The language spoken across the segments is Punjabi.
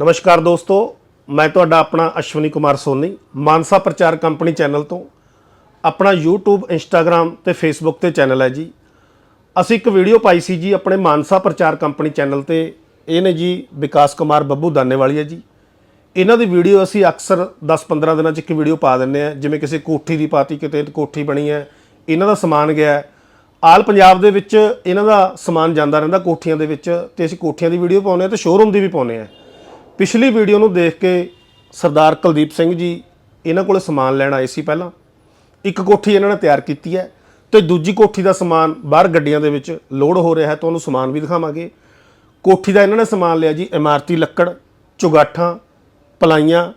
ਨਮਸਕਾਰ ਦੋਸਤੋ, ਮੈਂ ਤੁਹਾਡਾ ਆਪਣਾ ਅਸ਼ਵਨੀ ਕੁਮਾਰ ਸੋਨੀ, ਮਾਨਸਾ ਪ੍ਰਚਾਰ ਕੰਪਨੀ ਚੈਨਲ ਤੋਂ। ਆਪਣਾ YouTube, Instagram ਤੇ Facebook ਤੇ ਚੈਨਲ ਹੈ ਜੀ। ਅਸੀਂ ਇੱਕ ਵੀਡੀਓ ਪਾਈ ਸੀ ਜੀ ਆਪਣੇ ਮਾਨਸਾ ਪ੍ਰਚਾਰ ਕੰਪਨੀ ਚੈਨਲ ਤੇ। ਇਹ ਨੇ ਜੀ ਵਿਕਾਸ ਕੁਮਾਰ ਬੱਬੂ ਦਾਨੇਵਾਲੀ ਹੈ ਜੀ। ਇਹਨਾਂ ਦੀ ਵੀਡੀਓ ਅਸੀਂ ਅਕਸਰ 10-15 ਦਿਨਾਂ 'ਚ ਇੱਕ ਵੀਡੀਓ ਪਾ ਦਿੰਦੇ ਆ ਜਿਵੇਂ ਕਿਸੇ ਕੋਠੀ ਦੀ ਪਾਤੀ ਕਿਤੇ ਕੋਠੀ ਬਣੀ ਹੈ, ਇਹਨਾਂ ਦਾ ਸਮਾਨ ਗਿਆ ਆਲ ਪੰਜਾਬ ਦੇ ਵਿੱਚ ਇਹਨਾਂ ਦਾ ਸਮਾਨ ਜਾਂਦਾ ਰਹਿੰਦਾ ਕੋਠੀਆਂ ਦੇ ਵਿੱਚ ਤੇ ਅਸੀਂ ਕੋਠੀਆਂ ਦੀ ਵੀਡੀਓ ਪਾਉਂਦੇ ਆ ਤੇ ਸ਼ੋਰੂਮ ਦੀ ਵੀ ਪਾਉਂਦੇ ਆ ਪਿਛਲੀ ਵੀਡੀਓ ਨੂੰ ਦੇਖ ਕੇ ਸਰਦਾਰ ਕੁਲਦੀਪ ਸਿੰਘ ਜੀ ਇਹਨਾਂ ਕੋਲੇ ਸਮਾਨ ਲੈਣ ਆਏ ਸੀ ਪਹਿਲਾਂ। ਇੱਕ ਕੋਠੀ ਇਹਨਾਂ ਨੇ ਤਿਆਰ ਕੀਤੀ ਹੈ ਤੇ ਦੂਜੀ ਕੋਠੀ ਦਾ ਸਮਾਨ ਬਾਹਰ ਗੱਡੀਆਂ ਦੇ ਵਿੱਚ ਲੋਡ ਹੋ ਰਿਹਾ ਹੈ ਤੁਹਾਨੂੰ ਸਮਾਨ ਵੀ ਦਿਖਾਵਾਂਗੇ। ਕੋਠੀ ਦਾ ਇਹਨਾਂ ਨੇ ਸਮਾਨ ਲਿਆ ਜੀ, ਇਮਾਰਤੀ ਲੱਕੜ, ਚੁਗਾਠਾਂ, ਪਲਾਈਆਂ,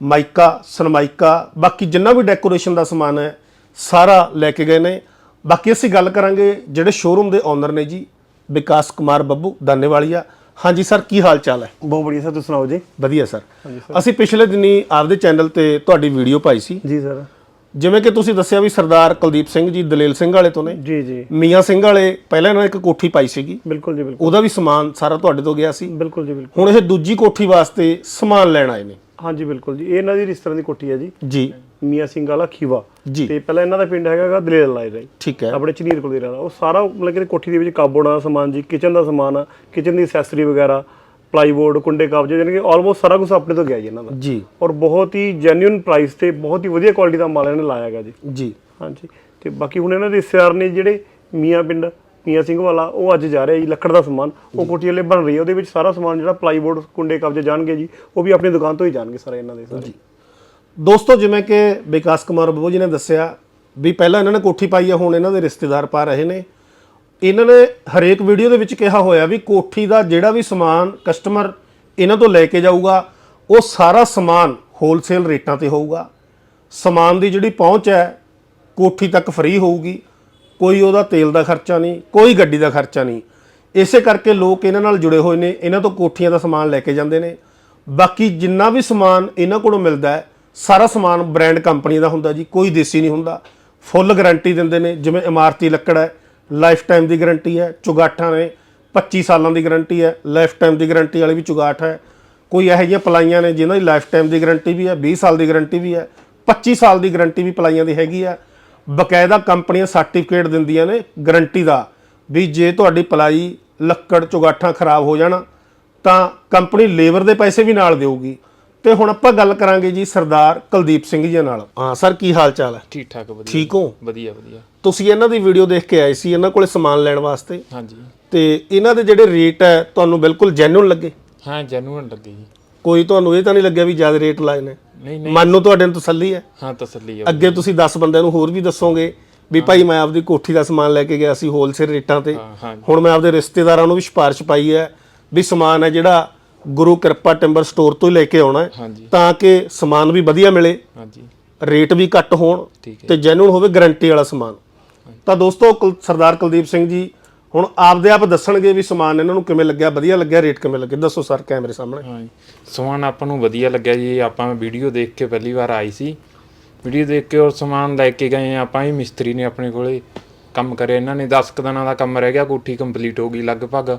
ਮਾਈਕਾ, ਸਨਮਾਈਕਾ, ਬਾਕੀ ਜਿੰਨਾ ਵੀ ਡੈਕੋਰੇਸ਼ਨ ਦਾ ਸਮਾਨ ਹੈ, ਸਾਰਾ ਲੈ ਕੇ ਗਏ ਨੇ। ਬਾਕੀ ਅਸੀਂ ਗੱਲ ਕਰਾਂਗੇ ਜਿਹੜੇ ਸ਼ੋਰੂਮ ਦੇ ਓਨਰ ਨੇ ਜੀ, ਵਿਕਾਸ ਕੁਮਾਰ ਬੱਬੂ, ਦਾਨੇਵਾਲੀਆ। ਹਾਂਜੀ ਸਰ ਕੀ ਹਾਲ ਚਾਲ ਹੈ? ਬਹੁਤ ਬੜੀਆ ਸਰ ਤੁਸੀਂ ਸੁਣਾਓ ਜੀ? ਵਧੀਆ ਸਰ। ਅਸੀਂ ਪਿਛਲੇ ਦਿਨੀ ਆਪਦੇ ਚੈਨਲ ਤੇ ਤੁਹਾਡੀ ਵੀਡੀਓ ਪਾਈ ਸੀ। ਜੀ ਸਰ। ਜਿਵੇਂ ਕਿ ਤੁਸੀਂ ਦੱਸਿਆ ਵੀ ਸਰਦਾਰ ਕੁਲਦੀਪ ਸਿੰਘ ਜੀ ਦਲੇਲ ਸਿੰਘ ਵਾਲੇ ਤੋਂ ਨੇ। ਜੀ ਜੀ। ਮੀਆਂ ਸਿੰਘ ਵਾਲੇ ਪਹਿਲਾਂ ਇਹਨਾਂ ਨੇ ਇੱਕ ਕੋਠੀ ਪਾਈ ਸੀਗੀ। ਬਿਲਕੁਲ ਜੀ ਬਿਲਕੁਲ। ਉਹਦਾ ਵੀ ਸਮਾਨ ਸਾਰਾ ਤੁਹਾਡੇ ਤੋਂ ਗਿਆ ਸੀ। ਬਿਲਕੁਲ ਜੀ ਬਿਲਕੁਲ। ਹੁਣ ਇਹ ਦੂਜੀ ਕੋਠੀ ਵਾਸਤੇ ਸਮਾਨ ਲੈਣ ਆਏ ਨੇ। ਹਾਂਜੀ ਬਿਲਕੁਲ ਜੀ। ਇਹ ਇਹਨਾਂ ਦੀ ਰਿਸ਼ਤੇਦਾਰਾਂ ਦੀ ਕੋਠੀ ਹੈ ਜੀ। ਜੀ। ਮੀਆਂ ਸਿੰਘ ਵਾਲਾ ਖੀਵਾ। ਜੀ। ਤੇ ਪਹਿਲਾਂ ਇਹਨਾਂ ਦਾ ਪਿੰਡ ਹੈਗਾਗਾ ਦਲੇਲ ਲਾਈ ਜੀ। ਠੀਕ ਹੈ। ਆਪਣੇ ਚਨੀਰ ਕੋਲ ਦੇ ਰਹਿੰਦਾ ਉਹ ਸਾਰਾ ਮਤਲਬ ਕਿ ਕੋਠੀ ਦੇ ਵਿੱਚ ਕਾਬੋਰਡਾਂ ਦਾ ਸਮਾਨ ਜੀ ਕਿਚਨ ਦਾ ਸਮਾਨ ਕਿਚਨ ਦੀ ਐਕਸੈਸਰੀ ਵਗੈਰਾ ਪਲਾਈਬੋਰਡ ਕੁੰਡੇ ਕਬਜੇ ਯਾਨੀ ਕਿ ਆਲਮੋਸਟ ਸਾਰਾ ਕੁਝ ਆਪਣੇ ਤੋਂ ਗਿਆ ਜੀ ਇਹਨਾਂ ਦਾ। ਜੀ। ਔਰ ਬਹੁਤ ਹੀ ਜੈਨੂਇਨ ਪ੍ਰਾਈਸ ਤੇ ਬਹੁਤ ਹੀ ਵਧੀਆ ਕੁਆਲਿਟੀ ਦਾ ਮਾਲ ਇਹਨਾਂ ਨੇ ਲਾਇਆ ਹੈਗਾ ਜੀ। ਜੀ। ਹਾਂਜੀ। ਤੇ ਬਾਕੀ ਹੁਣ ਇਹਨਾਂ ਦੇ ਰਿਸ਼ਤੇਦਾਰ ਨੇ ਜਿਹੜੇ ਮੀਆਂ ਪਿੰਡ ਮੀਆਂ ਸਿੰਘ ਵਾਲਾ ਉਹ ਅੱਜ ਜਾ ਰਿਹਾ ਜੀ ਲੱਕੜ ਦਾ ਸਮਾਨ। ਉਹ ਕੋਠੀ ਵਾਲੇ ਬਣ ਰਹੀ ਹੈ ਉਹਦੇ ਵਿੱਚ ਸਾਰਾ ਸਮਾਨ ਜਿਹੜਾ ਪਲਾਈਬੋਰਡ ਕੁੰਡੇ ਕਬਜੇ ਜਾਣਗੇ ਜੀ ਉਹ ਵੀ ਆਪਣੀ ਦੁਕਾਨ ਤੋਂ ਹੀ ਜਾਣਗੇ ਸਾਰੇ ਇਹਨਾਂ ਦੇ ਸਾਰੇ। ਦੋਸਤੋ ਜਿਵੇਂ ਕਿ ਵਿਕਾਸ ਕੁਮਾਰ ਬੱਬੂ ਜੀ ਨੇ ਦੱਸਿਆ ਵੀ ਪਹਿਲਾਂ ਇਹਨਾਂ ਨੇ ਕੋਠੀ ਪਾਈ ਹੈ ਹੁਣ ਇਹਨਾਂ ਦੇ ਰਿਸ਼ਤੇਦਾਰ ਪਾ ਰਹੇ ਨੇ। ਇਹਨਾਂ ਨੇ ਹਰੇਕ ਵੀਡੀਓ ਦੇ ਵਿੱਚ ਕਿਹਾ ਹੋਇਆ ਵੀ ਕੋਠੀ ਦਾ ਜਿਹੜਾ ਵੀ ਸਮਾਨ ਕਸਟਮਰ ਇਹਨਾਂ ਤੋਂ ਲੈ ਕੇ ਜਾਊਗਾ ਉਹ ਸਾਰਾ ਸਮਾਨ ਹੋਲਸੇਲ ਰੇਟਾਂ ਤੇ ਹੋਊਗਾ। ਸਮਾਨ ਦੀ ਜਿਹੜੀ ਪਹੁੰਚ ਹੈ ਕੋਠੀ ਤੱਕ ਫ੍ਰੀ ਹੋਊਗੀ। ਕੋਈ ਉਹਦਾ ਤੇਲ ਦਾ ਖਰਚਾ ਨਹੀਂ, ਕੋਈ ਗੱਡੀ ਦਾ ਖਰਚਾ ਨਹੀਂ। ਇਸੇ ਕਰਕੇ ਲੋਕ ਇਹਨਾਂ ਨਾਲ ਜੁੜੇ ਹੋਏ ਨੇ, ਇਹਨਾਂ ਤੋਂ ਕੋਠੀਆਂ ਦਾ ਸਮਾਨ ਲੈ ਕੇ ਜਾਂਦੇ ਨੇ। ਬਾਕੀ ਜਿੰਨਾ ਵੀ ਸਮਾਨ ਇਹਨਾਂ ਕੋਲੋਂ ਮਿਲਦਾ ਹੈ, ਸਾਰਾ ਸਮਾਨ ਬ੍ਰਾਂਡ ਕੰਪਨੀ ਦਾ ਹੁੰਦਾ ਜੀ, ਕੋਈ ਦੇਸੀ ਨਹੀਂ ਹੁੰਦਾ। ਫੁੱਲ ਗਾਰੰਟੀ ਦਿੰਦੇ ਨੇ, ਜਿਵੇਂ ਇਮਾਰਤੀ ਲੱਕੜ ਹੈ ਲਾਈਫ ਟਾਈਮ ਦੀ ਗਾਰੰਟੀ ਹੈ, ਚੁਗਾਠਾਂ ਨੇ 25 ਸਾਲਾਂ ਦੀ ਗਾਰੰਟੀ ਹੈ ਲਾਈਫ ਟਾਈਮ ਦੀ ਗਾਰੰਟੀ ਵਾਲੀ ਵੀ ਚੁਗਾਠ ਹੈ। ਕੋਈ ਇਹੋ ਜਿਹੀਆਂ ਪਲਾਈਆਂ ਨੇ, ਜਿਨ੍ਹਾਂ ਦੀ ਲਾਈਫ ਟਾਈਮ ਦੀ ਗਾਰੰਟੀ ਵੀ ਹੈ 20 ਸਾਲ ਦੀ ਗਾਰੰਟੀ ਵੀ ਹੈ 25 ਸਾਲ ਦੀ ਗਾਰੰਟੀ ਵੀ ਪਲਾਈਆਂ ਦੀ ਹੈਗੀ ਆ। ਬਕਾਇਦਾ ਕੰਪਨੀਆਂ ਸਰਟੀਫਿਕੇਟ ਦਿੰਦੀਆਂ ਨੇ ਗਾਰੰਟੀ ਦਾ ਵੀ ਜੇ ਤੁਹਾਡੀ ਪਲਾਈ ਲੱਕੜ ਚੁਗਾਠਾਂ ਖਰਾਬ ਹੋ ਜਾਣ ਤਾਂ ਕੰਪਨੀ ਲੇਬਰ ਦੇ ਪੈਸੇ ਵੀ ਨਾਲ ਦੇਊਗੀ। ਤੇ ਹੁਣ ਆਪਾਂ ਗੱਲ ਕਰਾਂਗੇ ਜੀ ਸਰਦਾਰ ਕੁਲਦੀਪ ਸਿੰਘ ਜੀ ਨਾਲ। ਹਾਂ ਸਰ ਕੀ ਹਾਲ ਚਾਲ ਹੈ? ਠੀਕ ਠਾਕ ਵਧੀਆ। ਠੀਕ ਹੋ? ਵਧੀਆ ਵਧੀਆ। ਤੁਸੀਂ ਇਹਨਾਂ ਦੀ ਵੀਡੀਓ ਦੇਖ ਕੇ ਆਏ ਸੀ ਇਹਨਾਂ ਕੋਲੇ ਸਮਾਨ ਲੈਣ ਵਾਸਤੇ? ਹਾਂਜੀ। ਤੇ ਇਹਨਾਂ ਦੇ ਜਿਹੜੇ ਰੇਟ ਹੈ ਤੁਹਾਨੂੰ ਬਿਲਕੁਲ ਜੈਨੂਇਨ ਲੱਗੇ? ਹਾਂ ਜੈਨੂਇਨ ਲੱਗੇ ਜੀ। ਕੋਈ ਤੁਹਾਨੂੰ ਇਹ ਤਾਂ ਨਹੀਂ ਲੱਗਿਆ ਵੀ ਜ਼ਿਆਦਾ ਰੇਟ ਲਾਏ ਨੇ? ਨਹੀਂ ਨਹੀਂ। ਮਨ ਨੂੰ ਤੁਹਾਡੇ ਨੂੰ ਤਸੱਲੀ ਹੈ? ਹਾਂ ਤਸੱਲੀ ਆ ਅੱਗੇ ਤੁਸੀਂ 10 ਬੰਦਿਆਂ ਨੂੰ ਹੋਰ ਵੀ ਦੱਸੋਗੇ ਵੀ ਭਾਈ ਮੈਂ ਆਪਦੀ ਕੋਠੀ ਦਾ ਸਮਾਨ ਲੈ ਕੇ ਗਿਆ ਸੀ ਹੋਲਸੇਲ ਰੇਟਾਂ ਤੇ। ਹਾਂ ਹਾਂ। ਹੁਣ ਮੈਂ ਆਪਦੇ ਰਿਸ਼ਤੇਦਾਰਾਂ ਨੂੰ ਵੀ ਸਿਫਾਰਿਸ਼ ਪਾਈ ਹੈ ਵੀ ਸਮਾਨ ਹੈ ਜਿਹੜਾ ਗੁਰੂ ਕਿਰਪਾ ਟਿੰਬਰ ਸਟੋਰ ਤੋਂ ਹੀ ਲੈ ਕੇ ਆਉਣਾ ਹੈ ਹਾਂਜੀ। ਤਾਂ ਕਿ ਸਮਾਨ ਵੀ ਵਧੀਆ ਮਿਲੇ ਹਾਂਜੀ। ਰੇਟ ਵੀ ਘੱਟ ਹੋਣ ਠੀਕ ਹੈ। ਤੇ ਜੈਨੂਨ ਹੋਵੇ ਗਾਰੰਟੀ ਵਾਲਾ ਸਮਾਨ। ਤਾਂ ਦੋਸਤੋ ਕੁਲ- ਸਰਦਾਰ ਕੁਲਦੀਪ ਸਿੰਘ ਜੀ ਹੁਣ ਆਪਦੇ ਆਪ ਦੱਸਣਗੇ ਵੀ ਸਮਾਨ ਇਹਨਾਂ ਨੂੰ ਕਿਵੇਂ ਲੱਗਿਆ, ਵਧੀਆ ਲੱਗਿਆ, ਰੇਟ ਕਿਵੇਂ ਲੱਗਿਆ ਦੱਸੋ ਸਰ, ਕੈਮਰੇ ਸਾਹਮਣੇ। ਹਾਂ ਜੀ। ਸਮਾਨ ਆਪਾਂ ਨੂੰ ਵਧੀਆ ਲੱਗਿਆ ਜੀ। ਆਪਾਂ ਵੀਡੀਓ ਦੇਖ ਕੇ ਪਹਿਲੀ ਵਾਰ ਆਈ ਸੀ। ਵੀਡੀਓ ਦੇਖ ਕੇ ਔਰ ਸਮਾਨ ਲੈ ਕੇ ਗਏ ਹਾਂ। ਆਪਾਂ ਹੀ ਮਿਸਤਰੀ ਨੇ ਆਪਣੇ ਕੋਲੇ ਕੰਮ ਕਰਿਆ। ਇਹਨਾਂ ਨੇ 10 ਕੁ ਦਿਨਾਂ ਦਾ ਕੰਮ ਰਹਿ ਗਿਆ। ਕੋਠੀ ਕੰਪਲੀਟ ਹੋ ਗਈ ਲਗਭਗ।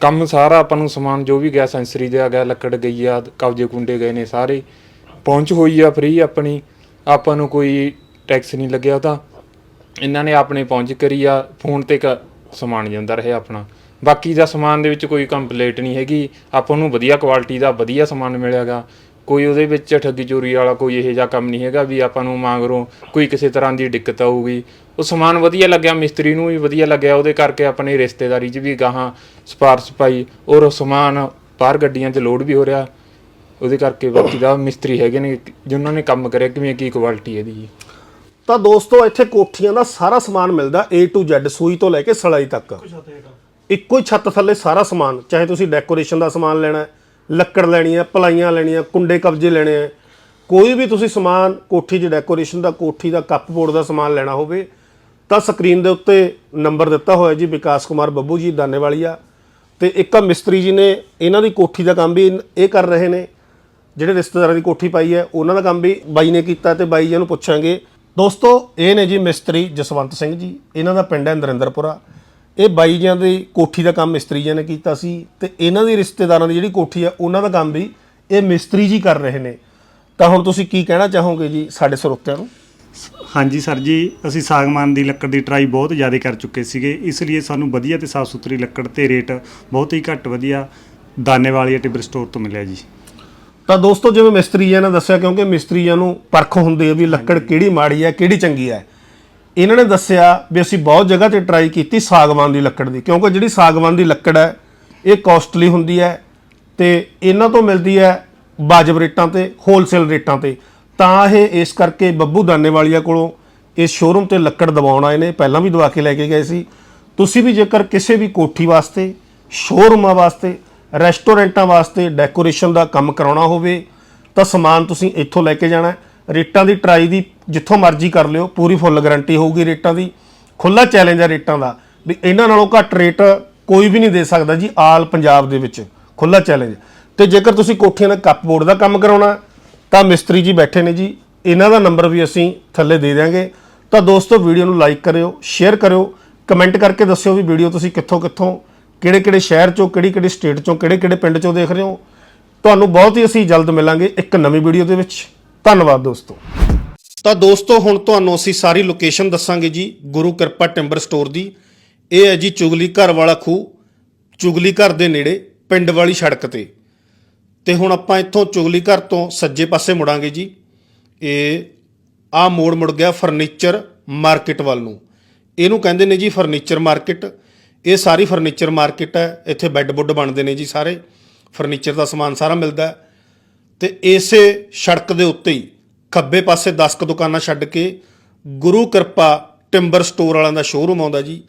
ਕੰਮ ਸਾਰਾ ਆਪਾਂ ਨੂੰ ਸਮਾਨ ਜੋ ਵੀ ਗਿਆ ਸੈਂਸਰੀ ਦੇ ਆ ਗਿਆ, ਲੱਕੜ ਗਈ ਆ ਕਬਜੇ ਕੁੰਡੇ ਗਏ ਨੇ ਸਾਰੇ। ਪਹੁੰਚ ਹੋਈ ਆ ਫ੍ਰੀ ਆਪਣੀ। ਆਪਾਂ ਨੂੰ ਕੋਈ ਟੈਕਸ ਨਹੀਂ ਲੱਗਿਆ ਉਹਦਾ। ਇਹਨਾਂ ਨੇ ਆਪਣੇ ਪਹੁੰਚ ਕਰੀ ਆ। ਫੋਨ ਤੇ ਕ- ਸਮਾਨ ਜਾਂਦਾ ਰਿਹਾ ਆਪਣਾ। ਬਾਕੀ ਦਾ ਸਮਾਨ ਦੇ ਵਿੱਚ ਕੋਈ ਕੰਪਲੇਂਟ ਨਹੀਂ ਹੈਗੀ। ਆਪਾਂ ਨੂੰ ਵਧੀਆ ਕੁਆਲਿਟੀ ਦਾ ਵਧੀਆ ਸਮਾਨ ਮਿਲਿਆਗਾ। ਕੋਈ ਉਹਦੇ ਵਿੱਚ ਠੱਗੀ ਚੋਰੀ ਵਾਲਾ ਕੋਈ ਇਹੋ ਜਿਹਾ ਕੰਮ ਨਹੀਂ ਹੈਗਾ ਵੀ ਆਪਾਂ ਨੂੰ ਮੰਗਰੋਂ ਕੋਈ ਕਿਸੇ ਤਰ੍ਹਾਂ ਦੀ ਦਿੱਕਤ ਆਊਗੀ। ਉਹ ਸਮਾਨ ਵਧੀਆ ਲੱਗਿਆ, ਮਿਸਤਰੀ ਨੂੰ ਵੀ ਵਧੀਆ ਲੱਗਿਆ, ਉਹਦੇ ਕਰਕੇ ਆਪਣੇ ਰਿਸ਼ਤੇਦਾਰੀ 'ਚ ਵੀ ਗਾਹਾਂ ਸਪਾਰਸ਼ ਪਾਈ ਔਰ ਸਮਾਨ ਬਾਹਰ ਗੱਡੀਆਂ 'ਚ ਲੋਡ ਵੀ ਹੋ ਰਿਹਾ। ਉਹਦੇ ਕਰਕੇ ਬਾਕੀ ਦਾ ਮਿਸਤਰੀ ਹੈਗੇ ਨੇ, ਜਿਨ੍ਹਾਂ ਨੇ ਕੰਮ ਕਰਿਆ, ਕਿਵੇਂ ਕੀ ਕੁਆਲਿਟੀ ਇਹਦੀ। ਜੀ ਤਾਂ ਦੋਸਤੋ ਇੱਥੇ ਕੋਠੀਆਂ ਦਾ ਸਾਰਾ ਸਮਾਨ ਮਿਲਦਾ A to Z ਸੂਈ ਤੋਂ ਲੈ ਕੇ ਸਲਾਈ ਤੱਕ। ਇੱਕੋ ਹੀ ਛੱਤ ਥੱਲੇ ਸਾਰਾ ਸਮਾਨ ਚਾਹੇ ਤੁਸੀਂ ਡੈਕੋਰੇਸ਼ਨ ਦਾ ਸਮਾਨ ਲੈਣਾ ਹੈ ਲੱਕੜ ਲੈਣੀ ਹੈ ਪਲਾਈਆਂ ਲੈਣੀਆਂ ਕੁੰਡੇ ਕਬਜੇ ਲੈਣੇ ਹੈ ਕੋਈ ਵੀ ਤੁਸੀਂ ਸਮਾਨ ਕੋਠੀ 'ਚ ਡੈਕੋਰੇਸ਼ਨ ਦਾ ਕੋਠੀ ਦਾ ਕੱਪ ਬੋਰਡ ਦਾ ਸਮਾਨ ਲੈਣਾ ਹੋਵੇ ਤਾਂ ਸਕਰੀਨ ਦੇ ਉੱਤੇ ਨੰਬਰ ਦਿੱਤਾ ਹੋਇਆ ਜੀ ਵਿਕਾਸ ਕੁਮਾਰ ਬੱਬੂ ਜੀ ਦਾਨੇਵਾਲੀਆ। ਤੇ ਇੱਕ ਆ ਮਿਸਤਰੀ ਜੀ ਨੇ ਇਹਨਾਂ ਦੀ ਕੋਠੀ ਦਾ ਕੰਮ ਵੀ ਇਹ ਕਰ ਰਹੇ ਨੇ। ਜਿਹੜੇ ਰਿਸ਼ਤੇਦਾਰਾਂ ਦੀ ਕੋਠੀ ਪਾਈ ਹੈ ਉਹਨਾਂ ਦਾ ਕੰਮ ਵੀ ਬਾਈ ਨੇ ਕੀਤਾ ਤੇ ਬਾਈ ਜੀ ਨੂੰ ਪੁੱਛਾਂਗੇ। ਦੋਸਤੋ, ਇਹ ਨੇ ਜੀ ਮਿਸਤਰੀ ਜਸਵੰਤ ਸਿੰਘ ਜੀ, ਇਹਨਾਂ ਦਾ ਪਿੰਡ ਹੈ ਨਰਿੰਦਰਪੁਰਾ। ਇਹ ਬਾਈ ਜਿਆਂ ਦੀ ਕੋਠੀ ਦਾ ਕੰਮ ਮਿਸਤਰੀ ਜੀ ਨੇ ਕੀਤਾ ਸੀ ਤੇ ਇਹਨਾਂ ਦੇ ਰਿਸ਼ਤੇਦਾਰਾਂ ਦੀ ਜਿਹੜੀ ਕੋਠੀ ਹੈ ਉਹਨਾਂ ਦਾ ਕੰਮ ਵੀ ਇਹ ਮਿਸਤਰੀ ਜੀ ਕਰ ਰਹੇ ਨੇ। ਤਾਂ ਹੁਣ ਤੁਸੀਂ ਕੀ ਕਹਿਣਾ ਚਾਹੋਗੇ ਜੀ ਸਾਡੇ ਸਰੋਤਿਆਂ ਨੂੰ? ਹਾਂਜੀ ਸਰ ਜੀ, ਅਸੀਂ ਸਾਗਮਾਨ ਦੀ ਲੱਕੜ ਦੀ ਟਰਾਈ ਬਹੁਤ ਜ਼ਿਆਦਾ ਕਰ ਚੁੱਕੇ ਸੀਗੇ, ਇਸ ਲਈ ਸਾਨੂੰ ਵਧੀਆ ਤੇ ਸਾਫ਼ ਸੁਥਰੀ ਲੱਕੜ ਤੇ ਰੇਟ ਬਹੁਤ ਹੀ ਘੱਟ ਵਧੀਆ ਦਾਨੇ ਵਾਲੀ ਟਿਬਰ ਸਟੋਰ ਤੋਂ ਮਿਲਿਆ ਜੀ। ਤਾਂ ਦੋਸਤੋ, ਜਿਵੇਂ ਮਿਸਤਰੀ ਜੀ ਨੇ ਦੱਸਿਆ, ਕਿਉਂਕਿ ਮਿਸਤਰੀਆਂ ਨੂੰ ਪਰਖ ਹੁੰਦੀ ਹੈ ਵੀ ਲੱਕੜ ਕਿਹੜੀ ਮਾੜੀ ਹੈ, ਕਿਹੜੀ ਚੰਗੀ ਹੈ। ਇਹਨਾਂ ਨੇ ਦੱਸਿਆ ਵੀ ਅਸੀਂ ਬਹੁਤ ਜਗ੍ਹਾ ਤੇ ਟਰਾਈ ਕੀਤੀ ਸਾਗਵਾਨ ਦੀ ਲੱਕੜ ਦੀ, ਕਿਉਂਕਿ ਜਿਹੜੀ ਸਾਗਵਾਨ ਦੀ ਲੱਕੜ ਹੈ, ਇਹ ਕਾਸਟਲੀ ਹੁੰਦੀ ਹੈ ਤੇ ਇਹਨਾਂ ਤੋਂ ਮਿਲਦੀ ਹੈ ਵਾਜਬ ਰੇਟਾਂ ਤੇ ਹੋਲਸੇਲ ਰੇਟਾਂ ਤੇ। ਤਾਂ ਇਹ ਇਸ ਕਰਕੇ ਬੱਬੂ ਦਾਨੇਵਾਲੀਆ ਕੋਲੋਂ ਇਸ ਸ਼ੋਰੂਮ ਤੇ ਲੱਕੜ ਦਵਾਉਣ ਆਏ ਨੇ, ਪਹਿਲਾਂ ਵੀ ਦਵਾ ਕੇ ਲੈ ਕੇ ਗਏ ਸੀ। ਤੁਸੀਂ ਵੀ ਜੇਕਰ ਕਿਸੇ ਵੀ ਕੋਠੀ ਵਾਸਤੇ ਸ਼ੋਰੂਮਾਂ ਵਾਸਤੇ ਰੈਸਟੋਰੈਂਟਾਂ ਵਾਸਤੇ ਡੈਕੋਰੇਸ਼ਨ ਦਾ ਕੰਮ ਕਰਾਉਣਾ ਹੋਵੇ, ਤਾਂ ਸਮਾਨ ਤੁਸੀਂ ਇੱਥੋਂ ਲੈ ਕੇ ਜਾਣਾ ਰੇਟਾਂ ਦੀ ਟਰਾਈ ਦੀ ਜਿੱਥੋਂ ਮਰਜ਼ੀ ਕਰ ਲਿਓ, ਪੂਰੀ ਫੁੱਲ ਗਾਰੰਟੀ ਹੋਊਗੀ ਰੇਟਾਂ ਦੀ। ਖੁੱਲਾ ਚੈਲੰਜ ਹੈ ਰੇਟਾਂ ਦਾ, ਵੀ ਇਹਨਾਂ ਨਾਲੋਂ ਘੱਟ ਰੇਟ ਕੋਈ ਵੀ ਨਹੀਂ ਦੇ ਸਕਦਾ ਜੀ, ਆਲ ਪੰਜਾਬ ਦੇ ਵਿੱਚ। ਖੁੱਲਾ ਚੈਲੰਜ ਤੇ ਜੇਕਰ ਤੁਸੀਂ ਕੋਠੀਆਂ ਦਾ ਕੱਪਬੋਰਡ ਦਾ ਕੰਮ ਕਰਾਉਣਾ ਤਾਂ ਮਿਸਤਰੀ ਜੀ ਬੈਠੇ ਨੇ ਜੀ, ਇਹਨਾਂ ਦਾ ਨੰਬਰ ਵੀ ਅਸੀਂ ਥੱਲੇ ਦੇ ਦਿਆਂਗੇ। ਤਾਂ ਦੋਸਤੋ, ਵੀਡੀਓ ਨੂੰ ਲਾਈਕ ਕਰਿਓ ਸ਼ੇਅਰ ਕਰਿਓ ਕਮੈਂਟ ਕਰਕੇ ਦੱਸਿਓ ਵੀ ਵੀਡੀਓ ਤੁਸੀਂ ਕਿੱਥੋਂ ਕਿੱਥੋਂ ਕਿਹੜੇ ਕਿਹੜੇ ਸ਼ਹਿਰ ਚੋਂ, ਕਿਹੜੀ ਕਿਹੜੀ ਸਟੇਟ ਚੋਂ, ਕਿਹੜੇ ਕਿਹੜੇ ਪਿੰਡ ਚੋਂ ਦੇਖ ਰਹੇ ਹੋ। ਤੁਹਾਨੂੰ ਬਹੁਤ ਹੀ ਅਸੀਂ ਜਲਦ ਮਿਲਾਂਗੇ ਇੱਕ ਨਵੀਂ ਵੀਡੀਓ ਦੇ ਵਿੱਚ। ਧੰਨਵਾਦ ਦੋਸਤੋ। ਤਾਂ ਦੋਸਤੋ, ਹੁਣ ਤੁਹਾਨੂੰ ਅਸੀਂ ਸਾਰੀ ਲੋਕੇਸ਼ਨ ਦੱਸਾਂਗੇ ਜੀ, ਗੁਰੂ ਕਿਰਪਾ ਟਿੰਬਰ ਸਟੋਰ ਦੀ। ਇਹ ਹੈ ਜੀ ਚੁਗਲੀ ਘਰ ਵਾਲਾ ਖੂਹ, ਚੁਗਲੀ ਘਰ ਦੇ ਨੇੜੇ, ਪਿੰਡ ਵਾਲੀ ਸੜਕ ਤੇ। ਤੇ ਹੁਣ ਆਪਾਂ ਇੱਥੋਂ ਚੁਗਲੀ ਘਰ ਤੋਂ ਸੱਜੇ ਪਾਸੇ ਮੁੜਾਂਗੇ ਜੀ। ਇਹ ਆ ਮੋੜ ਮੁੜ ਗਿਆ ਫਰਨੀਚਰ ਮਾਰਕੀਟ ਵੱਲ ਨੂੰ। ਇਹਨੂੰ ਕਹਿੰਦੇ ਨੇ ਜੀ ਫਰਨੀਚਰ ਮਾਰਕੀਟ। ਇਹ ਸਾਰੀ ਫਰਨੀਚਰ ਮਾਰਕੀਟ ਹੈ, ਇੱਥੇ ਬੈੱਡ ਬੁੱਡ ਬਣਦੇ ਨੇ ਜੀ ਸਾਰੇ ਫਰਨੀਚਰ ਦਾ ਸਮਾਨ ਸਾਰਾ ਮਿਲਦਾ ਹੈ। ਤੇ ਇਸੇ ਸੜਕ ਦੇ ਉੱਤੇ ਹੀ ਖੱਬੇ ਪਾਸੇ 10 ਕੁ ਦੁਕਾਨਾਂ ਛੱਡ ਕੇ ਗੁਰੂ ਕਿਰਪਾ ਟਿੰਬਰ ਸਟੋਰ ਵਾਲਿਆਂ ਦਾ ਸ਼ੋਰੂਮ ਆਉਂਦਾ ਜੀ।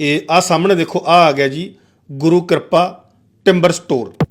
ਇਹ ਆ ਸਾਹਮਣੇ ਦੇਖੋ ਆ ਆ ਗਿਆ ਜੀ ਗੁਰੂ ਕਿਰਪਾ ਟਿੰਬਰ ਸਟੋਰ